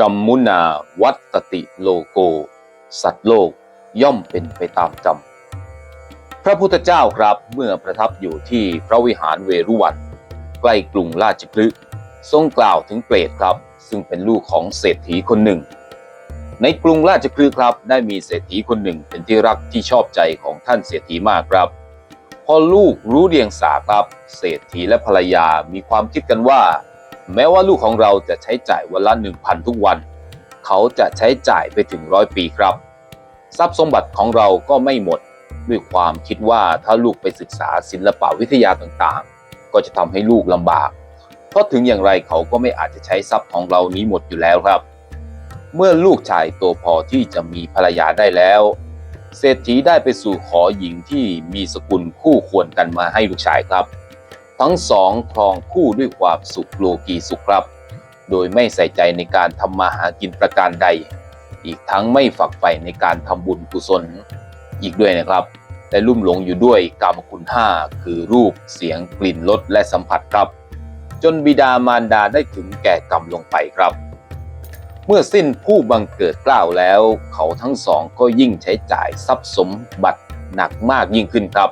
กัมมุนาวัตติโลโก สัตว์โลกย่อมเป็นไปตามกรรม พระพุทธเจ้าครับเมื่อประทับอยู่ที่พระวิหารเวรุวัน ใกล้กรุงราชคฤห์ทรงกล่าวถึงเปรตครับ ซึ่งเป็นลูกของเศรษฐีคนหนึ่ง ในกรุงราชคฤห์ครับ ได้มีเศรษฐีคนหนึ่งเป็นที่รักที่ชอบใจของท่านเศรษฐีมากครับ พอลูกรู้เดียงสาครับ เศรษฐีและภรรยามีความคิดกันว่า แม้ว่าลูกของเราจะใช้จ่ายวันละหนึ่งพันทุกวัน เขาจะใช้จ่ายไปถึงร้อยปีครับ ทรัพย์สมบัติของเราก็ไม่หมด ด้วยความคิดว่าถ้าลูกไปศึกษาศิลปวิทยาต่างๆ ก็จะทำให้ลูกลำบาก เพราะถึงอย่างไรเขาก็ไม่อาจจะใช้ทรัพย์ของเรานี้หมดอยู่แล้วครับ เมื่อลูกชายโตพอที่จะมีภรรยาได้แล้ว เศรษฐีได้ไปสู่ขอหญิงที่มีสกุลคู่ควรกันมาให้ลูกชายครับ ทั้งสองครองคู่ด้วยความสุขโลกีสุขครับ โดยไม่ใส่ใจในการทำมาหากินประการใด อีกทั้งไม่ฝักใฝ่ในการทำบุญกุศลอีกด้วยนะครับและลุ่มหลงอยู่ด้วยกามคุณห้าคือรูปเสียงกลิ่นรสและสัมผัสครับ จนบิดามารดาได้ถึงแก่กรรมลงไปครับ เมื่อสิ้นผู้บังเกิดกล้าวแล้ว เขาทั้งสองก็ยิ่งใช้จ่ายทรัพย์สมบัติหนักมากยิ่งขึ้นครับ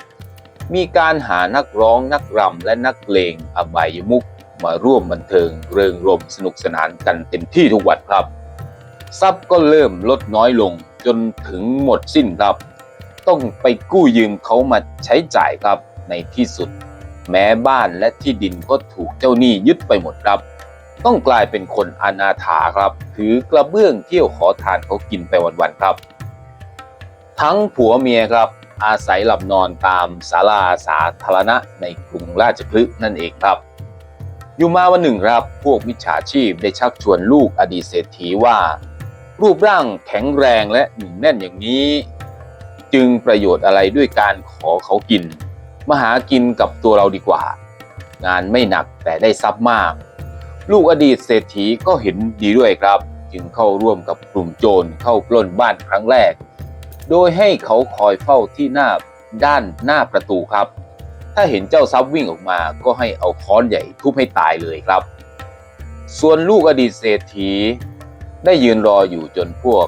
มีการหานักร้องนักรำและนักเลงอบายมุกมาร่วมบันเทิงเริงรมสนุกสนานกันเต็มที่ทุกวันครับ ทรัพย์ก็เริ่มลดน้อยลงจนถึงหมดสิ้นครับ ต้องไปกู้ยืมเขามาใช้จ่ายครับในที่สุด แม้บ้านและที่ดินก็ถูกเจ้าหนี้ยึดไปหมดครับ ต้องกลายเป็นคนอนาถาครับ ถือกระเบื้องเที่ยวขอทานเขากินไปวันๆครับ ทั้งผัวเมียครับ อาศัยหลับนอนตามศาลาสาธารณะในกรุงราชคฤห์นั่นเองครับ อยู่มาวันหนึ่งครับ พวกมิจฉาชีพได้ชักชวนลูกอดีตเศรษฐีว่า รูปร่างแข็งแรงและหนุ่มแน่นอย่างนี้ จึงประโยชน์อะไรด้วยการขอเขากิน มาหากินกับตัวเราดีกว่า งานไม่หนักแต่ได้ทรัพย์มาก ลูกอดีตเศรษฐีก็เห็นดีด้วยครับ จึงเข้าร่วมกับกลุ่มโจรเข้าปล้นบ้านครั้งแรก โดยให้เขาคอยเฝ้าที่หน้าด้านหน้าประตูครับ ถ้าเห็นเจ้าทรัพย์วิ่งออกมาก็ให้เอาค้อนใหญ่ทุบให้ตายเลยครับ ส่วนลูกอดีตเศรษฐี ได้ยืนรออยู่จนพวก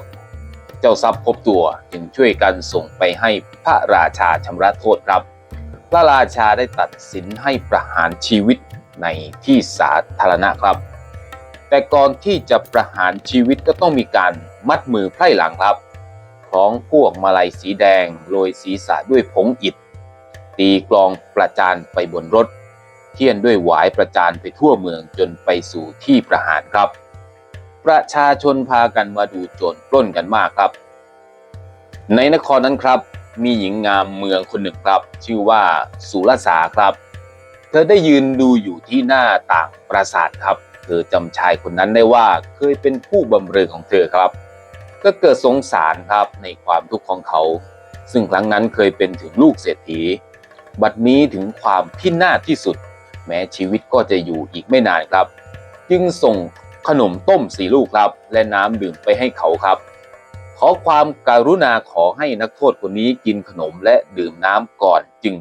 เจ้าทรัพย์พบตัวจึงช่วยกันส่งไปให้พระราชาชำระโทษครับ พระราชาได้ตัดสินให้ประหารชีวิตในที่สาธารณะครับ แต่ก่อนที่จะประหารชีวิตก็ต้องมีการมัดมือไพร่หลังครับ คล้องพวกมาลัยสีแดงโรยศีรษะด้วยผงอิฐ ตีกลองประจานไปบนรถ เที่ยนด้วยหวายประจานไปทั่วเมืองจนไปสู่ที่ประหารครับ ประชาชนพากันมาดูโจรปล้นกันมากครับ ในนครนั้นครับ มีหญิงงามเมืองคนหนึ่งครับ ชื่อว่าสุรสาครับ เธอได้ยืนดูอยู่ที่หน้าต่างปราสาทครับ เธอจำชายคนนั้นได้ว่าเคยเป็นผู้บำเรอของเธอครับ ก็เกิดสงสารครับในความทุกข์ของเขา ซึ่งครั้งนั้นเคยเป็นถึงลูกเศรษฐี บัดนี้ถึงความพินาศที่สุด แม้ชีวิตก็จะอยู่อีกไม่นานครับ จึงส่งขนมต้มสีลูกครับ และน้ำดื่มไปให้เขาครับ ขอความการุณาขอให้นักโทษคนนี้กินขนมและดื่มน้ำก่อนจึง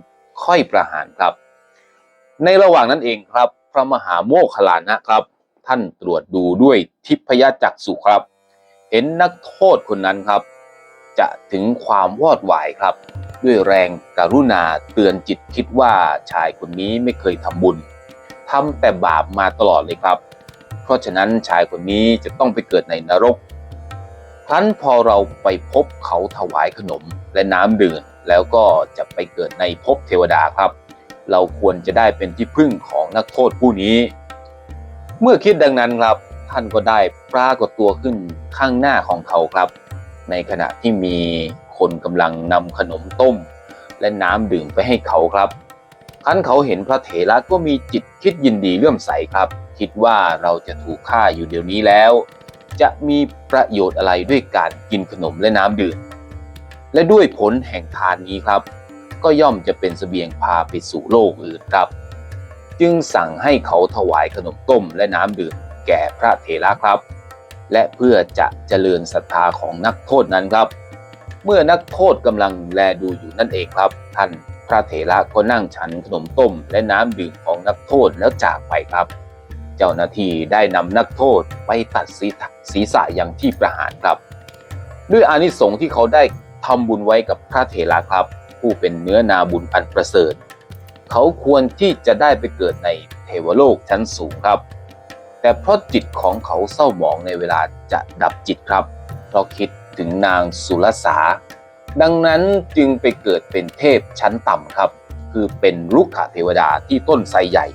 ค่อยประหารครับ ในระหว่างนั้นเองครับ พระมหาโมคคลลานะครับ ท่านตรวจดูด้วยทิพยจักษุครับ เห็นนักโทษคนนั้นครับ จะถึงความวอดวายครับ ด้วยแรงการุณาเตือนจิตคิดว่าชายคนนี้ไม่เคยทำบุญทำแต่บาปมาตลอดเลยครับ เพราะฉะนั้นชายคนนี้จะต้องไปเกิดในนรกครั้นพอเราไปพบเขาถวายขนมและน้ำดื่มแล้วก็จะไปเกิดในภพเทวดาครับ เราควรจะได้เป็นที่พึ่งของนักโทษผู้นี้ เมื่อคิดดังนั้นครับ ท่านก็ได้ปรากฏตัวขึ้นข้างหน้าของเขาครับ ในขณะที่มีคนกำลังนำขนมต้ม และน้ำดื่มไปให้เขาครับครั้นเขาเห็นพระเถระก็มีจิตคิดยินดีเลื่อมใสครับ คิดว่าเราจะถูกฆ่าอยู่เดี๋ยวนี้แล้ว จะมีประโยชน์อะไรด้วยการกินขนมและน้ำดื่ม และด้วยผลแห่งทานนี้ครับ ก็ย่อมจะเป็นเสบียงพาไปสู่โลกอื่นครับ จึงสั่งให้เขาถวายขนมต้มและน้ำดื่ม แก่พระเถระครับ และเพื่อจะเจริญศรัทธาของนักโทษนั้นครับ เมื่อนักโทษกำลังแลดูอยู่นั่นเองครับ ท่านพระเถระก็นั่งฉันขนมต้มและน้ำดื่มของนักโทษแล้วจากไปครับ เจ้าหน้าที่ได้นำนักโทษไปตัดศีรษะศีรษะอย่างที่ประหารครับ ด้วยอานิสงส์ที่เขาได้ทำบุญไว้กับพระเถระครับ ผู้เป็นเนื้อนาบุญอันประเสริฐ เขาควรที่จะได้ไปเกิดในเทวโลกชั้นสูงครับ แต่เพราะจิตของเขาเศร้าหมองในเวลาจะดับจิตครับ เพราะคิดถึงนางสุรสา ดังนั้นจึงไปเกิดเป็นเทพชั้นต่ำครับ คือเป็นลุกขเทวดาที่ต้นไทรใหญ่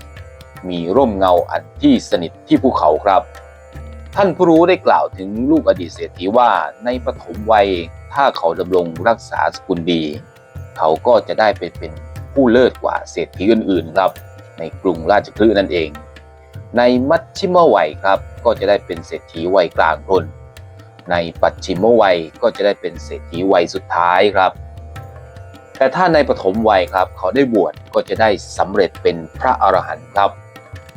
มีร่มเงาอันที่สนิทที่ภูเขาครับ ท่านผู้รู้ได้กล่าวถึงลูกอดีตเศรษฐีว่าในปฐมวัยถ้าเขาดำรงรักษาสกุลดี เขาก็จะได้ไปเป็นผู้เลิศกว่าเศรษฐีอื่นๆครับ ในกรุงราชคฤห์นั่นเอง ในมัชชิมวัยครับ ก็จะได้เป็นเศรษฐีวัยกลางคนในปัจฉิมวัยก็จะได้เป็นเศรษฐีวัยสุดท้ายครับ แต่ถ้าในปฐมวัยครับ เขาได้บวชก็จะได้สำเร็จเป็นพระอรหันต์ครับ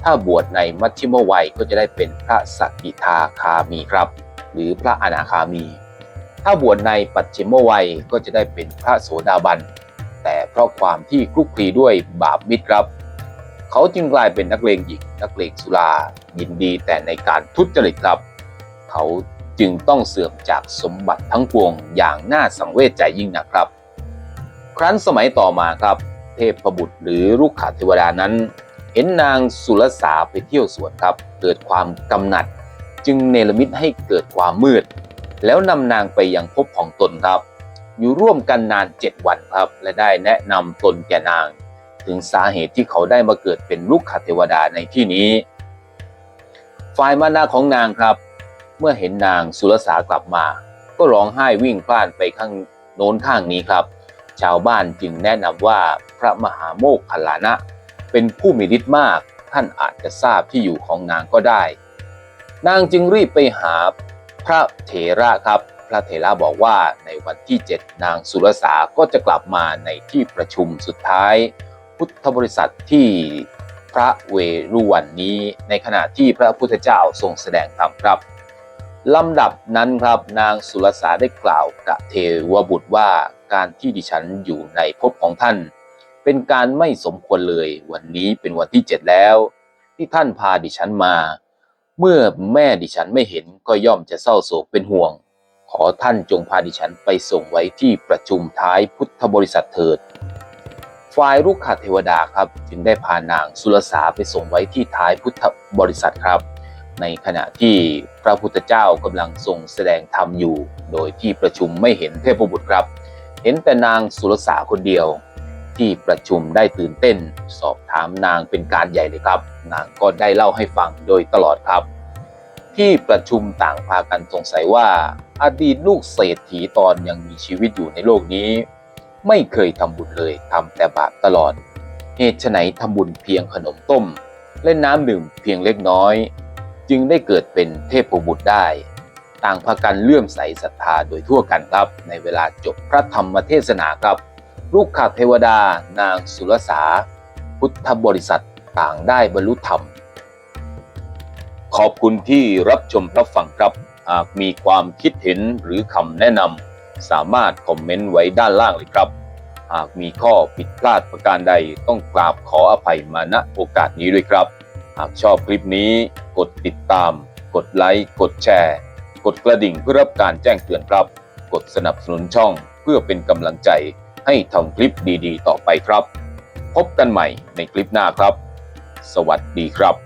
ถ้าบวชในมัชชิมวัยก็จะได้เป็นพระสกิทาคามีครับ หรือพระอนาคามี ถ้าบวชในปัจฉิมวัยก็จะได้เป็นพระโสดาบัน แต่เพราะความที่คลุกคลีด้วยบาปมิตรครับ เขาจึงกลายเป็นนักเลงหญิงนักเลงสุรายินดีแต่ในการทุจริตครับ เขาจึงต้องเสื่อมจากสมบัติทั้งปวงอย่างน่าสังเวชใจยิ่งนะครับ ครั้นสมัยต่อมาครับ เทพบุตรหรือลูกขาเทวดานั้น เห็นนางสุรสาไปเที่ยวสวนครับ เกิดความกำหนัด จึงเนรมิตให้เกิดความมืด แล้วนำนางไปยังภพของตนครับ อยู่ร่วมกันนานเจ็ดวันครับ และได้แนะนำตนแก่นาง ถึงสาเหตุที่เขาได้มาเกิดเป็นลูกขเทวดาในที่นี้ ฝ่ายมานาของนางครับ เมื่อเห็นนางสุรสากลับมา ก็ร้องไห้วิ่งพล่านไปข้างโน้นข้างนี้ครับ ชาวบ้านจึงแนะนำว่าพระมหาโมคคัลลานะ เป็นผู้มีฤทธิ์มากท่านอาจจะทราบที่อยู่ของนางก็ได้ นางจึงรีบไปหาพระเถระครับ พระเถระบอกว่าในวันที่ 7 นางสุรสาก็จะกลับมาในที่ประชุมสุดท้าย พุทธบริษัทที่พระเวรุวันนี้ในขณะที่พระพุทธเจ้าทรงแสดงธรรมครับลำดับนั้นครับนางสุรสาได้กล่าวกับเทวบุตรว่าการที่ดิฉันอยู่ในภพของท่าน เป็นการไม่สมควรเลย วันนี้เป็นวันที่เจ็ดแล้ว ที่ท่านพาดิฉันมา เมื่อแม่ดิฉันไม่เห็นก็ย่อมจะเศร้าโศกเป็นห่วง ขอท่านจงพาดิฉันไปส่งไว้ที่ประชุมท้ายพุทธบริษัทเถิด ฝ่ายลูกขเทวดาครับจึงได้พานางสุรสาไปส่งไว้ที่ท้ายพุทธบริษัทครับ ในขณะที่พระพุทธเจ้ากำลังทรงแสดงธรรมอยู่ โดยที่ประชุมไม่เห็นเทพบุตรครับ เห็นแต่นางสุรสาคนเดียว ที่ประชุมได้ตื่นเต้น สอบถามนางเป็นการใหญ่เลยครับ นางก็ได้เล่าให้ฟังโดยตลอดครับ ที่ประชุมต่างพากันสงสัยว่า อดีตลูกเศรษฐีตอนยังมีชีวิตอยู่ในโลกนี้ ไม่เคยทำบุญเลยทำแต่บาปตลอด เหตุไฉนทำบุญเพียงขนมต้ม และน้ำดื่มเพียงเล็กน้อย จึงได้เกิดเป็นเทพบุตรได้ ต่างพากันเลื่อมใสศรัทธาโดยทั่วกันครับ ในเวลาจบพระธรรมเทศนาครับ ลูกขาเทวดานางสุรสา พุทธบริษัทต่างได้บรรลุธรรม ขอบคุณที่รับชมรับฟังครับหากมีความคิดเห็นหรือคำแนะนำ สามารถคอมเมนต์ไว้ด้านล่างเลยครับ หากมีข้อผิดพลาดประการใดต้องกราบขออภัยมาณโอกาสนี้ด้วยครับ หากชอบคลิปนี้กดติดตาม กดไลค์กดแชร์ กดกระดิ่งเพื่อรับการแจ้งเตือนครับ กดสนับสนุนช่องเพื่อเป็นกำลังใจให้ทำคลิปดีๆ ต่อไปครับ พบกันใหม่ในคลิปหน้าครับ สวัสดีครับ